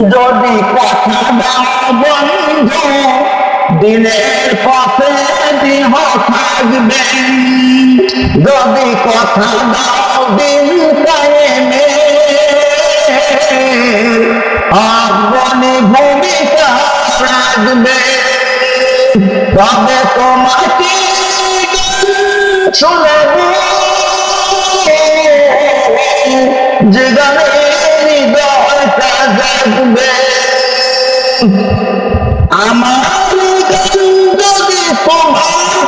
যদি কথা বন্ধু, দিনের পথে দেহ থাকবেন যদি কথা দাও দিন কায়েমে অগ্নি ভূমিকা রাখবে। তবে তোমাকে শুনব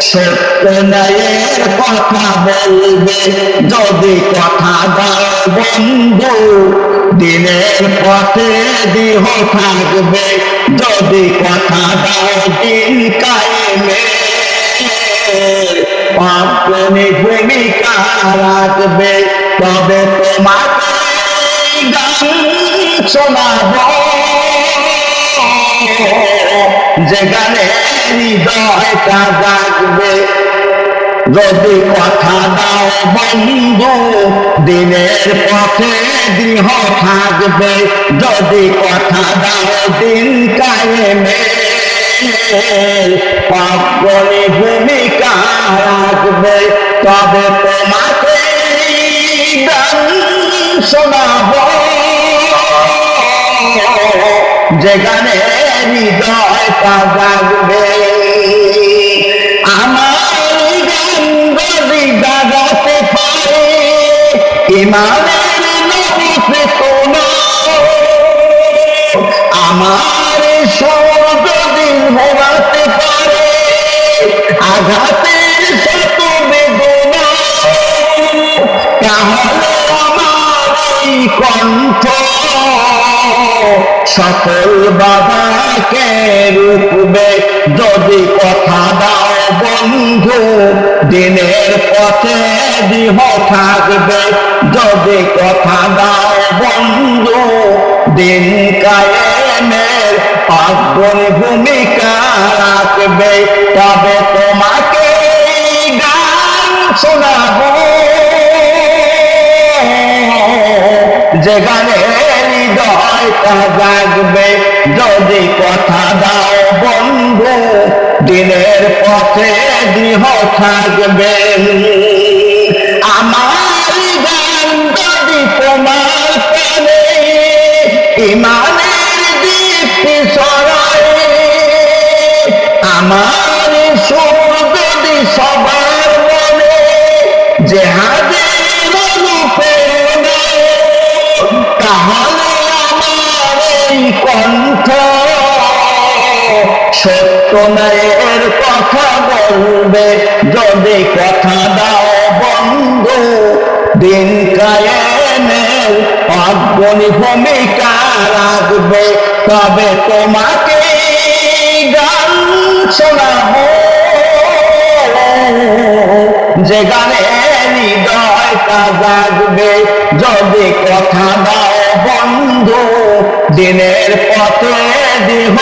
সত্য ন্যায়ের কথা বলবে। যদি কথা দাও বন্ধু, দিনের পথে দেহ থাকবে। যদি কথা দাও দিন কায়েমে। আপনি ভূমিকা রাখবে, তবে তোমাকে গান শোনাব। যে গানে হৃদয়টা জাগবে যদি কথা দাও বন্ধু, দিনের পথে গৃহ থাকবে। যদি কথা দাও দিন কায়েমে পাপনি ভূমিকা রাখবে। তবে তোমাকে গান শোনাব। যেখানে হৃদয়টা জাগবে আমার গান জাগাতে পারে, ইমানের আমার যদি ভোগাতে পারে, আঘাতের শত বেদনা। তাহলে আমার কণ্ঠ, সকল বাবাকে রূপবে যদি কথা দাও বন্ধু, দিনের পথে দিহ থাকবে। যদি কথা দাও বন্ধু, দিন কায়েমের অগ্নি ভূমিকা রাখবে। তবে তোমাকে গান শোনাবো। যেখানে জাগবে যদি কথা দাও বন্ধু, দিনের পথে গৃহ থাকবে। আমার গান যদি তোমার প্রাণে ইমানের দীপ্তি সরায় আমার সুর যদি সবার মনে, যে হাজির তাহলে কণ্ঠ সত্য ন্যায়ের কথা বলবে, যদি কথা দাও বন্ধু, দিন কায়েমের অগ্নি ভূমিকা রাখবে। তবে তোমাকে গান শোনাবো। যে গানে হৃদয়টা জাগবে, যদি কথা দিনের পথে দেহ